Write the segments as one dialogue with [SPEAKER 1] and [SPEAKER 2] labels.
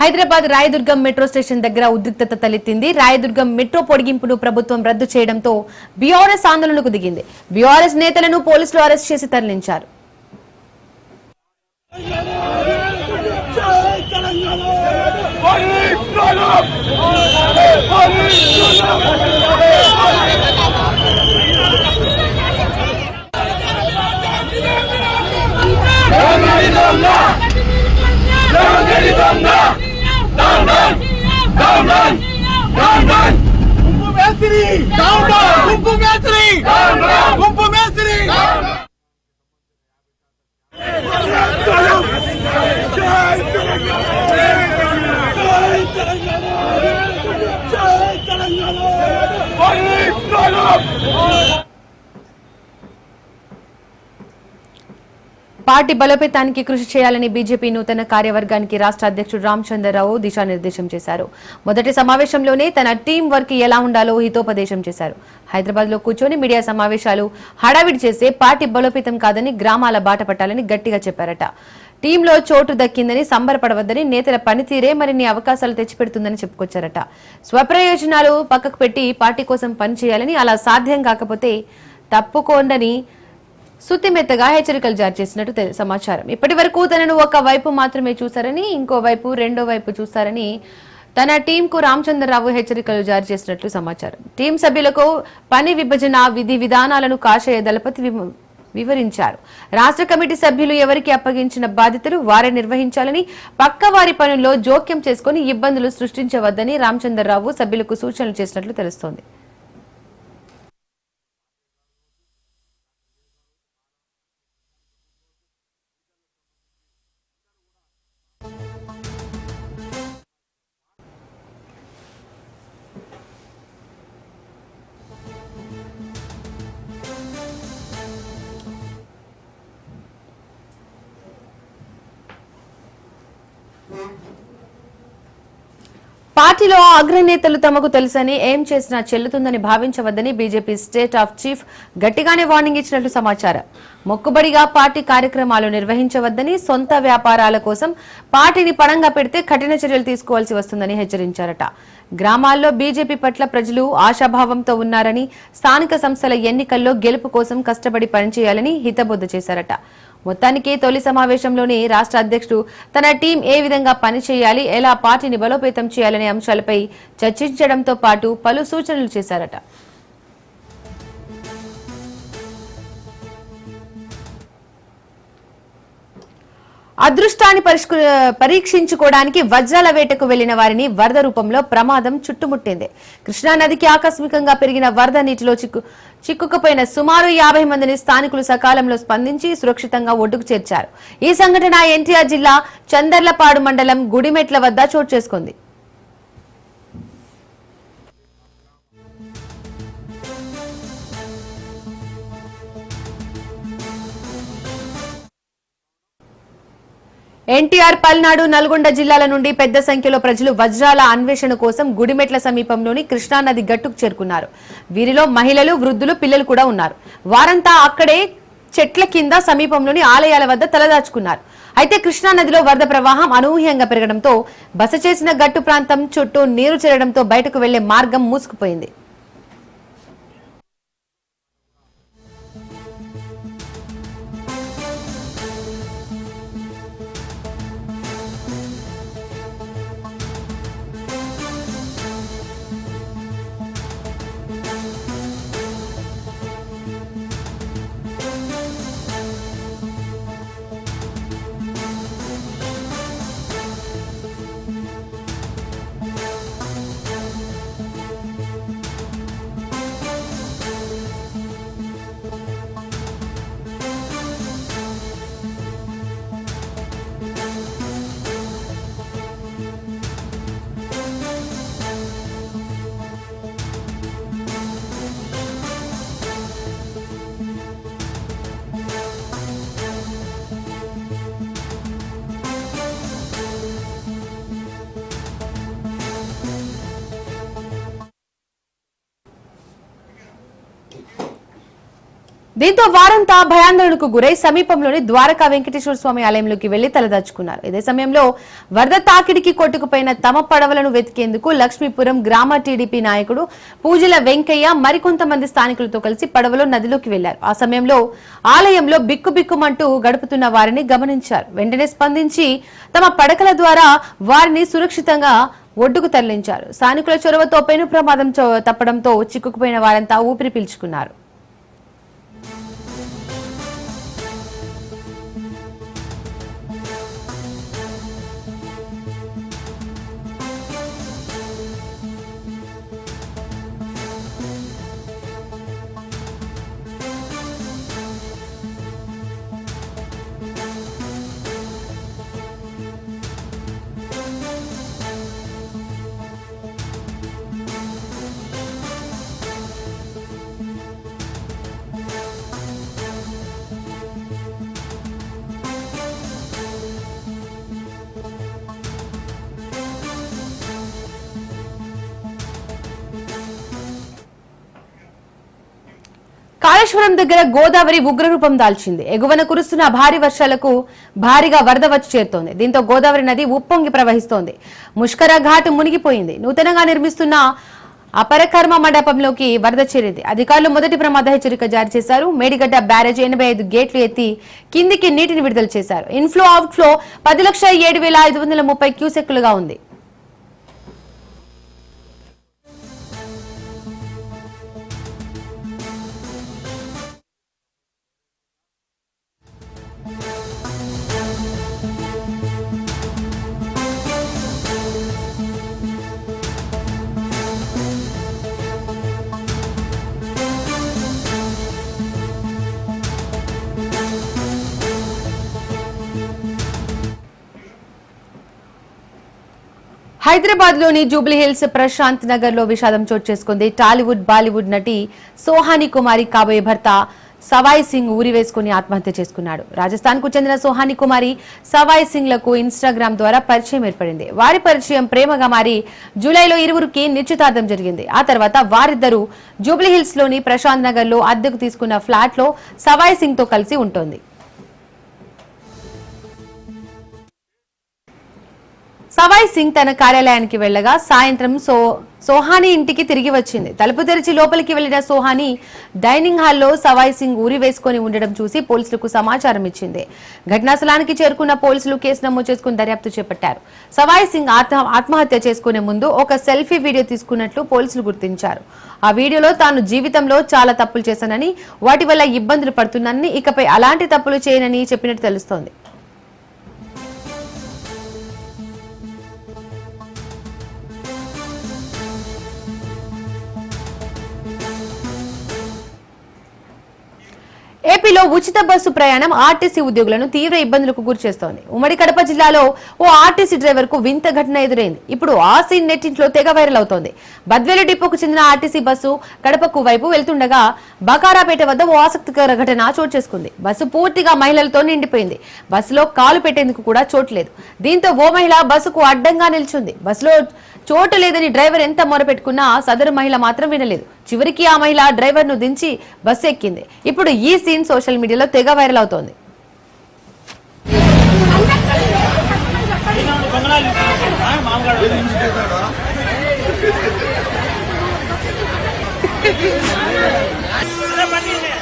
[SPEAKER 1] Hyderabad Rayadurgam metro station దగ్గర ఉద్రిక్తత తలెత్తింది. రాయదుర్గం మెట్రో పొడిగింపును ప్రభుత్వం రద్దు చేయడంతో బీఆర్ఎస్ ఆందోళనకు దిగింది. బీఆర్ఎస్ నేతలను పోలీసులు అరెస్ట్ చేసి తరలించారు.
[SPEAKER 2] Down Down Down Kumbu Mesri! Down
[SPEAKER 1] Down Kumbu Mesri! Down Down Kumbu Mesri! Down Down Jai Telangana! Jai Telangana! Party బలోపేతానికి కృషి చేయాలని బీజేపీ నూతన కార్యవర్గానికి రాష్ట్ర అధ్యక్షుడు రామచంద్రరావు దిశానిర్దేశం చేశారు. మొదటి సమావేశంలోనే తన టీం వర్క్ ఎలా ఉండాలో హితోపదేశం చేశారు. హైదరాబాద్లో కూర్చొని మీడియా సమావేశాలు హడావిడి చేసే పార్టీ బలోపేతం కాదని గ్రామాల బాట పట్టాలని గట్టిగా చెప్పారట. టీంలో చోటు దక్కిందని సంబరపడవద్దని నేతల పనితీరే మరిన్ని అవకాశాలు తెచ్చిపెడుతుందని చెప్పుకొచ్చారట. స్వప్రయోజనాలు పక్కకు పెట్టి పార్టీ కోసం పనిచేయాలని అలా సాధ్యం కాకపోతే తప్పుకోండని సుత్తిమెత్తగా హెచ్చరికలు జారీ చేసినట్టు సమాచారం. ఇప్పటి వరకు తనను ఒక వైపు మాత్రమే చూశారని ఇంకో వైపు రెండో వైపు చూస్తారని తన టీంకు రామచంద్రరావు హెచ్చరికలు జారీ చేసినట్లు సమాచారం. టీం సభ్యులకు పని విభజన విధి విధానాలను కాషాయ దళపతి వివరించారు. రాష్ట్ర కమిటీ సభ్యులు ఎవరికి అప్పగించిన బాధ్యతలు వారే నిర్వహించాలని పక్క వారి పనుల్లో జోక్యం చేసుకుని ఇబ్బందులు సృష్టించవద్దని రామచంద్రరావు సభ్యులకు సూచనలు చేసినట్లు తెలుస్తోంది. పార్టీలో అగ్రనేతలు తమకు తెలుసని ఏం చేసినా చెల్లుతుందని భావించవద్దని బీజేపీ స్టేట్ ఆఫ్ చీఫ్ గట్టిగానే వార్నింగ్ ఇచ్చినట్లు సమాచారం. మొక్కుబడిగా పార్టీ కార్యక్రమాలు నిర్వహించవద్దని సొంత వ్యాపారాల కోసం పార్టీని పణంగా పెడితే కఠిన చర్యలు తీసుకోవాల్సి వస్తుందని హెచ్చరించారట. గ్రామాల్లో బీజేపీ పట్ల ప్రజలు ఆశాభావంతో ఉన్నారని స్థానిక సంస్థల ఎన్నికల్లో గెలుపు కోసం కష్టపడి పనిచేయాలని హితబోధ చేశారట. మొత్తానికి తొలి సమావేశంలోనే రాష్ట్ర అధ్యక్షుడు తన టీం ఏ విధంగా పనిచేయాలి ఎలా పార్టీని బలోపేతం చేయాలనే అంశాలపై చర్చించడంతో పాటు పలు సూచనలు చేశారట. అదృష్టాన్ని పరిష్కు పరీక్షించుకోవడానికి వజ్రాల వేటకు వెళ్ళిన వారిని వరద రూపంలో ప్రమాదం చుట్టుముట్టింది. కృష్ణా నదికి ఆకస్మికంగా పెరిగిన వరద నీటిలో చిక్కు చిక్కుకుపోయిన సుమారు యాభై మందిని స్థానికులు సకాలంలో స్పందించి సురక్షితంగా ఒడ్డుకు చేర్చారు. ఈ సంఘటన ఎన్టీఆర్ జిల్లా చందర్లపాడు మండలం గుడిమెట్ల వద్ద చోటు చేసుకుంది. ఎన్టీఆర్ పల్నాడు నల్గొండ జిల్లాల నుండి పెద్ద సంఖ్యలో ప్రజలు వజ్రాల అన్వేషణ కోసం గుడిమెట్ల సమీపంలోని కృష్ణానది గట్టుకు చేరుకున్నారు. వీరిలో మహిళలు వృద్ధులు పిల్లలు కూడా ఉన్నారు. వారంతా అక్కడే చెట్ల కింద సమీపంలోని ఆలయాల వద్ద తలదాచుకున్నారు. అయితే కృష్ణానదిలో వరద ప్రవాహం అనూహ్యంగా పెరగడంతో బస చేసిన గట్టు ప్రాంతం చుట్టూ నీరు చేరడంతో బయటకు వెళ్ళే మార్గం మూసుకుపోయింది. దీంతో వారంతా భయాందోళనకు గురై సమీపంలోని ద్వారకా వెంకటేశ్వర స్వామి ఆలయంలోకి వెళ్ళి తలదాచుకున్నారు ఇదే సమయంలో వరద తాకిడికి కొట్టుకుపోయిన తమ పడవలను వెతికేందుకు లక్ష్మీపురం గ్రామ టీడీపీ నాయకుడు పూజల వెంకయ్య మరికొంతమంది స్థానికులతో కలిసి పడవలో నదిలోకి వెళ్ళారు. ఆ సమయంలో ఆలయంలో బిక్కుబిక్కుమంటూ గడుపుతున్న వారిని గమనించారు. వెంటనే స్పందించి తమ పడకల ద్వారా వారిని సురక్షితంగా ఒడ్డుకు తరలించారు. స్థానికుల చొరవతో పెను ప్రమాదం చో- తప్పడంతో చిక్కుకుపోయిన వారంతా ఊపిరి పీల్చుకున్నారు. కాళేశ్వరం దగ్గర గోదావరి ఉగ్రరూపం దాల్చింది. ఎగువన కురుస్తున్న భారీ వర్షాలకు భారీగా వరద వచ్చి చేరుతోంది. దీంతో గోదావరి నది ఉప్పొంగి ప్రవహిస్తోంది. ముష్కర ఘాట్ మునిగిపోయింది. నూతనంగా నిర్మిస్తున్న అపరకర్మ మండపంలోకి వరద చేరింది. అధికారులు మొదటి ప్రమాద హెచ్చరిక జారీ చేశారు. మేడిగడ్డ బ్యారేజ్ ఎనభై ఐదు గేట్లు ఎత్తి కిందికి నీటిని విడుదల చేశారు. ఇన్ఫ్లో అవుట్ఫ్లో పది లక్షల ఏడు వేల ఐదు వందల ముప్పై క్యూసెక్కులుగా ఉంది. హైదరాబాద్లోని జూబ్లీ హిల్స్ ప్రశాంత్ నగర్లో విషాదం చోటు చేసుకుంది. టాలీవుడ్ బాలీవుడ్ నటి సోహాని కుమారి కాబోయే భర్త సవాయ్ సింగ్ ఊరి వేసుకుని ఆత్మహత్య చేసుకున్నాడు. రాజస్థాన్కు చెందిన సోహాని కుమారి సవాయ్ సింగ్లకు ఇన్స్టాగ్రామ్ ద్వారా పరిచయం ఏర్పడింది. వారి పరిచయం ప్రేమగా మారి జూలైలో ఇరువురికి నిశ్చితార్థం జరిగింది. ఆ తర్వాత వారిద్దరూ జూబ్లీహిల్స్లోని ప్రశాంత్ నగర్లో అద్దెకు తీసుకున్న ఫ్లాట్లో సవాయ్ సింగ్తో కలిసి ఉంటోంది. సవాయ్ సింగ్ తన కార్యాలయానికి వెళ్ళగా సాయంత్రం సో సోహాని ఇంటికి తిరిగి వచ్చింది. తలుపు తెరిచి లోపలికి వెళ్ళిన సోహాని డైనింగ్ హాల్లో సవాయ్ సింగ్ ఊరి వేసుకొని ఉండడం చూసి పోలీసులకు సమాచారం ఇచ్చింది. ఘటనాస్థలానికి చేరుకున్న పోలీసులు కేసు నమోదు చేసుకుని దర్యాప్తు చేపట్టారు. సవాయ్ సింగ్ ఆత్మ ఆత్మహత్య చేసుకునే ముందు ఒక సెల్ఫీ వీడియో తీసుకున్నట్లు పోలీసులు గుర్తించారు. ఆ వీడియోలో తాను జీవితంలో చాలా తప్పులు చేశానని వాటి వల్ల ఇబ్బందులు పడుతున్నానని ఇకపై అలాంటి తప్పులు చేయనని చెప్పినట్టు తెలుస్తోంది. ఏపీలో ఉచిత బస్సు ప్రయాణం ఆర్టీసీ ఉద్యోగులను తీవ్ర ఇబ్బందులకు గురిచేస్తోంది. ఉమ్మడి కడప జిల్లాలో ఓ ఆర్టీసీ డ్రైవర్కు వింత ఘటన ఎదురైంది. ఇప్పుడు ఆ సీన్ నెట్టింట్లో తెగ వైరల్ అవుతోంది. బద్వేలు డిపోకు చెందిన ఆర్టీసీ బస్సు కడపకు వైపు వెళ్తుండగా బకారాపేట వద్ద ఓ ఆసక్తికర ఘటన చోటు చేసుకుంది. బస్సు పూర్తిగా మహిళలతో నిండిపోయింది. బస్సులో కాలు పెట్టేందుకు కూడా చోట్లేదు దీంతో ఓ మహిళ బస్సుకు అడ్డంగా నిల్చుంది. బస్సులో చోటు లేదని డ్రైవర్ ఎంత మొరపెట్టుకున్నా సదరు మహిళ మాత్రం వినలేదు. చివరికి ఆ మహిళ డ్రైవర్ను దించి బస్సు ఎక్కింది. ఇప్పుడు ఈ సీన్ సోషల్ మీడియాలో తెగ వైరల్ అవుతోంది.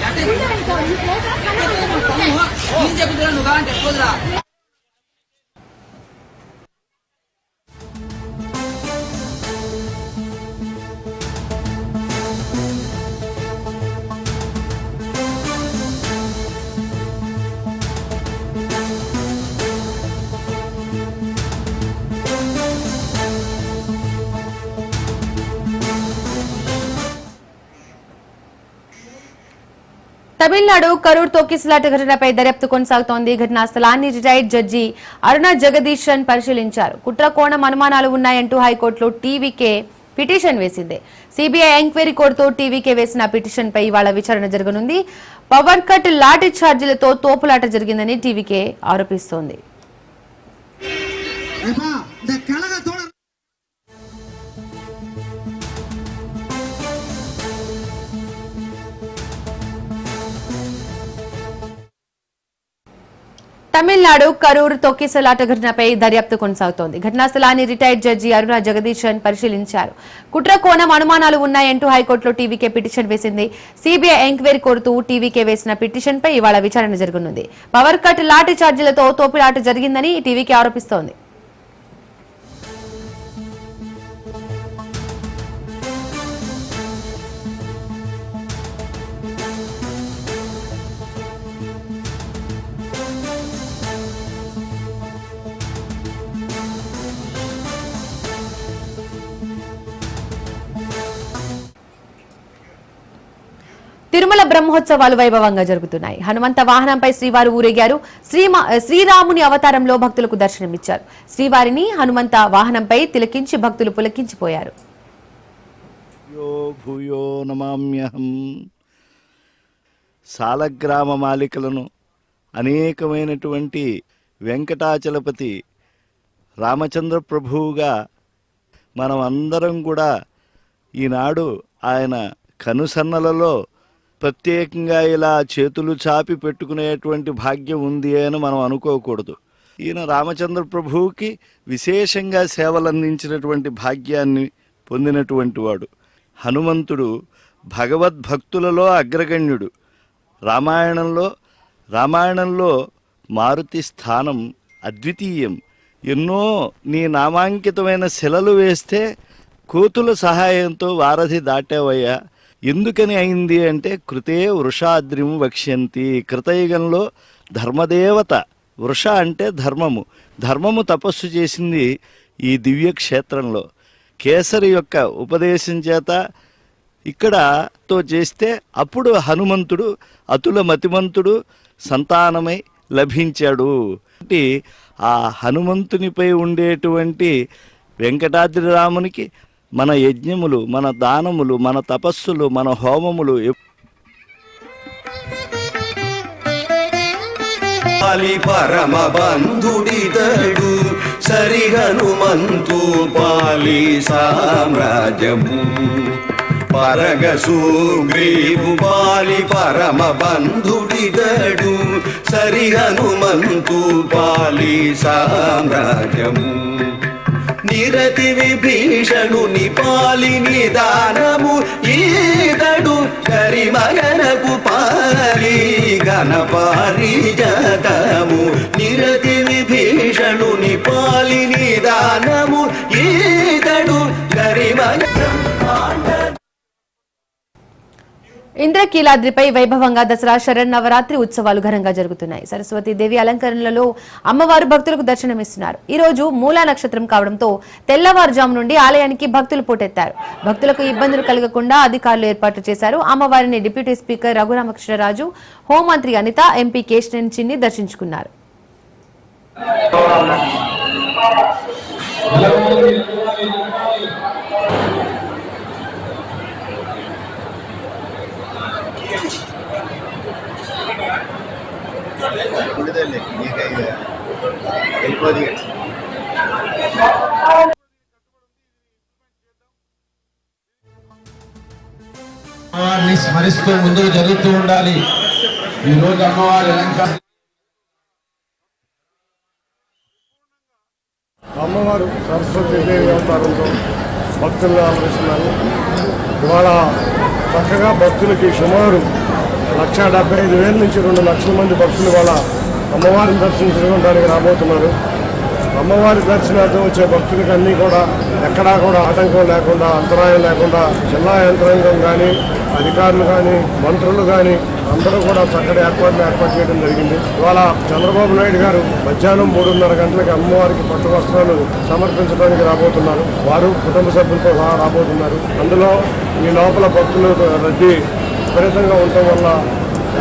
[SPEAKER 3] ಯಾಕೆ ನೀನ್ ಜಪ್ಪಿದ್ರ ನುಗ್ಗ ಅಂತ ಹೇಳ್ಬೋದ್ರ
[SPEAKER 1] తమిళనాడు కరూర్ తోకిసలాట ఘటనపై దర్యాప్తు కొనసాగుతోంది. ఘటనా స్థలాన్ని రిటైర్డ్ జడ్జి అరుణ జగదీశన్ పరిశీలించారు. కుట్ర కోణం అనుమానాలు ఉన్నాయంటూ హైకోర్టులో టీవీకే పిటిషన్ వేసింది. సిబిఐ ఎంక్వైరీ కోర్టుతో టీవీకే వేసిన పిటిషన్పై ఇవాళ విచారణ జరగనుంది. పవర్ కట్ లాఠీ ఛార్జీలతో తోపులాట జరిగిందని టీవీకే ఆరోపిస్తోంది. తమిళనాడు కరూర్ తొక్కిసలాట ఘటనపై దర్యాప్తు కొనసాగుతోంది. ఘటనా స్థలాన్ని రిటైర్డ్ జడ్జి అరుణ జగదీశన్ పరిశీలించారు. కుట్ర కోణం అనుమానాలు ఉన్నాయంటూ హైకోర్టులో టీవీకే పిటిషన్ వేసింది. సిబిఐ ఎంక్వైరీ కోరుతూ టీవీకే వేసిన పిటిషన్ పై ఇవాళ విచారణ జరగనుంది. పవర్ కట్ లాఠీ ఛార్జీలతో తోపిలాట జరిగిందని టీవీకే ఆరోపిస్తోంది. తిరుమల బ్రహ్మోత్సవాలు వైభవంగా జరుగుతున్నాయి. హనుమంత వాహనంపై శ్రీవారు ఊరేగారు. శ్రీమా శ్రీరాముని అవతారంలో భక్తులకు దర్శనమిచ్చారు. శ్రీవారిని హనుమంత వాహనంపై తిలకించి భక్తులు పులకించిపోయారు.
[SPEAKER 4] భూయో నమామ్యహం. సాలగ్రామ మాలికలను అనేకమైనటువంటి వెంకటాచలపతి రామచంద్ర ప్రభువుగా మనం అందరం కూడా ఈనాడు ఆయన కనుసన్నలలో ప్రత్యేకంగా ఇలా చేతులు చాపి పెట్టుకునేటువంటి భాగ్యం ఉంది అని మనం అనుకోకూడదు. ఈయన రామచంద్ర ప్రభువుకి విశేషంగా సేవలు అందించినటువంటి భాగ్యాన్ని పొందినటువంటి వాడు. హనుమంతుడు భగవద్భక్తులలో అగ్రగణ్యుడు. రామాయణంలో రామాయణంలో మారుతి స్థానం అద్వితీయం. ఎన్నో నీ నామాంకితమైన శిలలు వేస్తే కోతుల సహాయంతో వారధి దాటావయ్యా. ఎందుకని అయింది అంటే కృతే వృషాద్రిం వక్ష్యంతి. కృతయుగంలో ధర్మదేవత వృష అంటే ధర్మము. ధర్మము తపస్సు చేసింది ఈ దివ్య క్షేత్రంలో కేసరి యొక్క ఉపదేశం చేత ఇక్కడ తో చేస్తే అప్పుడు హనుమంతుడు అతుల మతిమంతుడు సంతానమై లభించాడు. అంటే ఆ హనుమంతునిపై ఉండేటువంటి వెంకటాద్రి రామునికి మన యజ్ఞములు మన దానములు మన తపస్సులు మన హోమములు ఎప్-
[SPEAKER 5] బంధుడి పరమ బంధుడితడు సరి హనుమంతు పాలి సామ్రాజ్యము. పరగ సుగ్రీవు పాలి పరమ బంధుడితడు సరి హనుమంతు పాలి సామ్రాజ్యము. నిరతి విభీషణుని పాలి నిదానము. ఈతడు కరిమగనకు పాలి గణపారి జగము నిరతి విభీషణుని పాలి నిదానము.
[SPEAKER 1] ఇంద్రకీలాద్రిపై వైభవంగా దసరా శరన్నవరాత్రి ఉత్సవాలు ఘనంగా జరుగుతున్నాయి. సరస్వతి దేవి అలంకరణలలో అమ్మవారు భక్తులకు దర్శనమిస్తున్నారు. ఈ రోజు మూలా నక్షత్రం కావడంతో తెల్లవారుజాము నుండి ఆలయానికి భక్తులు పోటెత్తారు. భక్తులకు ఇబ్బందులు కలగకుండా అధికారులు ఏర్పాట్లు చేశారు. అమ్మవారిని డిప్యూటీ స్పీకర్ రఘురామకృష్ణరాజు హోంమంత్రి అనిత ఎంపీ కేశనన్ చిన్ని దర్శించుకున్నారు.
[SPEAKER 6] స్మరిస్తూ ముందుకు జరుగుతూ ఉండాలి. ఈరోజు అమ్మవారి అలంకారం.
[SPEAKER 7] అమ్మవారు సరస్వతి దేవి అవతారంతో భక్తులను ఆలోచిస్తున్నాను ఇవాళ చక్కగా భక్తులకి సుమారు లక్ష డెబ్బై ఐదు వేల నుంచి రెండు లక్షల మంది భక్తులు ఇవాళ అమ్మవారిని దర్శించుకోవడానికి రాబోతున్నారు. అమ్మవారి దర్శనార్థం వచ్చే భక్తులకి అన్నీ కూడా ఎక్కడా కూడా ఆటంకం లేకుండా అంతరాయం లేకుండా జిల్లా యంత్రాంగం కానీ అధికారులు కానీ మంత్రులు కానీ అందరూ కూడా చక్కటి ఏర్పాట్లు ఏర్పాటు చేయడం జరిగింది. ఇవాళ చంద్రబాబు నాయుడు గారు మధ్యాహ్నం మూడున్నర గంటలకి అమ్మవారికి పట్టు వస్త్రాలు సమర్పించడానికి రాబోతున్నారు. వారు కుటుంబ సభ్యులతో సహా రాబోతున్నారు. అందులో ఈ లోపల భక్తులు రద్దీ విపరీతంగా ఉండటం వల్ల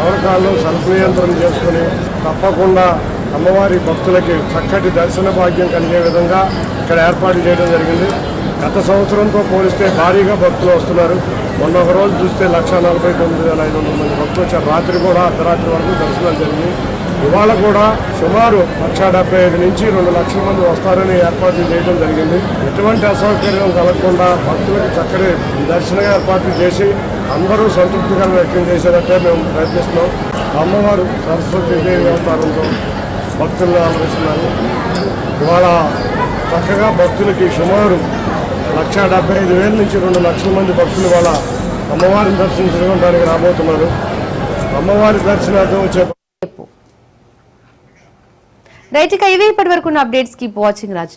[SPEAKER 7] ఎవరి కాళ్ళు సర్పనియంత్రణ చేసుకుని తప్పకుండా అమ్మవారి భక్తులకి చక్కటి దర్శన భాగ్యం కలిగే విధంగా ఇక్కడ ఏర్పాటు చేయడం జరిగింది. గత సంవత్సరంతో పోలిస్తే భారీగా భక్తులు వస్తున్నారు. మొన్న ఒక రోజు చూస్తే లక్ష నలభై తొమ్మిది వేల ఐదు వందల మంది భక్తులు వచ్చారు. రాత్రి కూడా అర్ధరాత్రి వరకు దర్శనాలు జరిగింది ఇవాళ కూడా సుమారు లక్ష డెబ్బై ఐదు నుంచి రెండు లక్షల మంది వస్తారని ఏర్పాట్లు చేయడం జరిగింది. ఎటువంటి అసౌకర్యం కలగకుండా భక్తులకు చక్కటి దర్శన ఏర్పాట్లు చేసి అందరూ సంతృప్తికరం వ్యక్తం చేసేటట్టే మేము ప్రయత్నిస్తున్నాం. అమ్మవారు సరస్వతి దేవి అవతారంతో భక్తులను ఆలోచిస్తున్నారు ఇవాళ చక్కగా భక్తులకి సుమారు లక్ష డెబ్బై ఐదు వేల నుంచి రెండు లక్షల మంది భక్తులు వాళ్ళ అమ్మవారిని దర్శించడానికి రాబోతున్నారు. అమ్మవారి దర్శనార్థం వచ్చే
[SPEAKER 1] రైట్ ఇవే ఇప్పటి వరకు అప్డేట్స్ కీప్ వాచింగ్ రాజు